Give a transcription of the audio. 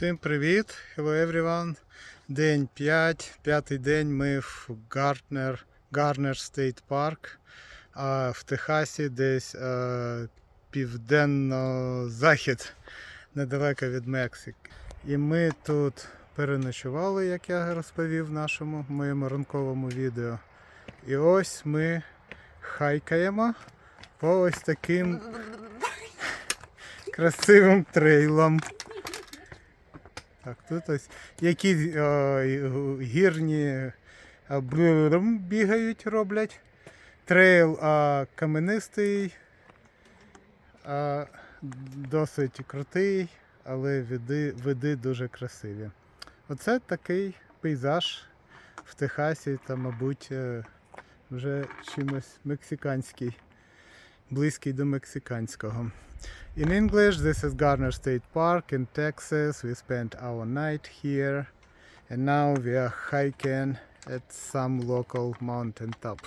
Всім привіт! Hello everyone! День 5. П'ятий день ми в Гартнер, Гарнер Стейт Парк а в Техасі, десь е, південно-захід, недалеко від Мексики. І ми тут переночували, як я розповів в нашому моєму ранковому відео. І ось ми хайкаємо по ось таким красивим трейлам. Так, тут ось які е, гірні е, брррм бігають, роблять. Трейл а, каменистий, а, досить крутий, але види, види дуже красиві. Оце такий пейзаж в Техасі та, мабуть, е, вже чимось мексиканський, близький до мексиканського. In English, this is Garner State Park in Texas. We spent our night here and now we are hiking at some local mountain top.